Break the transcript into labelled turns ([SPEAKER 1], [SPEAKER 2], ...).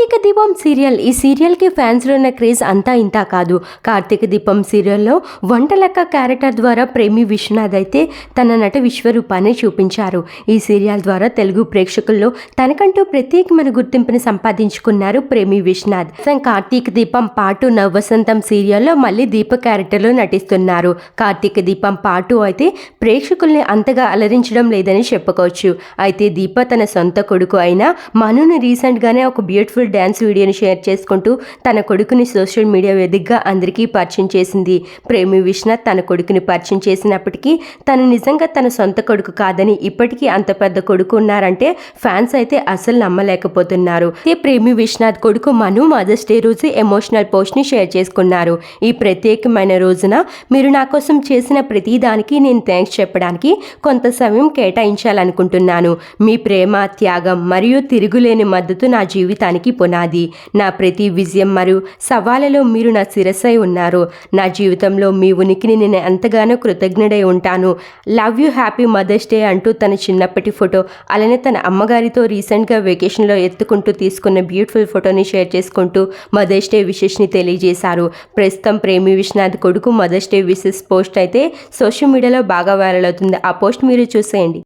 [SPEAKER 1] కార్తీక దీపం సీరియల్. ఈ సీరియల్కి ఫ్యాన్స్లో ఉన్న క్రేజ్ అంతా ఇంత కాదు. కార్తీక దీపం సీరియల్లో వంటలక్క క్యారెక్టర్ ద్వారా ప్రేమి విశ్వనాథ్ అయితే తన నట విశ్వరూపాన్ని చూపించారు. ఈ సీరియల్ ద్వారా తెలుగు ప్రేక్షకుల్లో తనకంటూ ప్రత్యేకమైన గుర్తింపుని సంపాదించుకున్నారు ప్రేమి విశ్వనాథ్. తన కార్తీక దీపం పాటు నవ్వసంతం సీరియల్లో మళ్ళీ దీప క్యారెక్టర్లో నటిస్తున్నారు. కార్తీక దీపం పాటు అయితే ప్రేక్షకుల్ని అంతగా అలరించడం లేదని చెప్పుకోవచ్చు. అయితే దీప తన సొంత కొడుకు అయిన మనుని రీసెంట్గానే ఒక బ్యూటిఫుల్ డ్యాన్స్ వీడియోని షేర్ చేసుకుంటూ తన కొడుకుని సోషల్ మీడియా వేదికగా అందరికీ పరిచయం చేసింది. ప్రేమి విశ్వనాథ్ తన కొడుకుని పరిచయం చేసినప్పటికీ తను నిజంగా తన సొంత కొడుకు కాదని ఇప్పటికీ అంత పెద్ద కొడుకు ఉన్నారంటే ఫ్యాన్స్ అయితే అసలు నమ్మలేకపోతున్నారు. ఈ ప్రేమి విశ్వనాథ్ కొడుకు మను మదర్స్ డే రోజు ఎమోషనల్ పోస్ట్ని షేర్ చేసుకున్నారు. ఈ ప్రత్యేకమైన రోజున మీరు నా కోసం చేసిన ప్రతి దానికి నేను థ్యాంక్స్ చెప్పడానికి కొంత సమయం కేటాయించాలనుకుంటున్నాను. మీ ప్రేమ త్యాగం మరియు తిరుగులేని మద్దతు నా జీవితానికి పునాది. నా ప్రతి విజయం మరియు సవాళ్ళలో మీరు నా శిరస్సై ఉన్నారు. నా జీవితంలో మీ ఉనికిని నేను ఎంతగానో కృతజ్ఞుడై ఉంటాను. Love you happy mother's day అంటూ తన చిన్నప్పటి ఫోటో అలానే తన అమ్మగారితో రీసెంట్గా వెకేషన్లో ఎత్తుకుంటూ తీసుకున్న బ్యూటిఫుల్ ఫోటోని షేర్ చేసుకుంటూ మదర్స్ డే విషెస్ని తెలియజేశారు. ప్రస్తుతం ప్రేమి విశ్వనాథ్ కొడుకు మదర్స్ డే విషెస్ పోస్ట్ అయితే సోషల్ మీడియాలో బాగా వైరల్ అవుతుంది. ఆ పోస్ట్ మీరు చూసేయండి.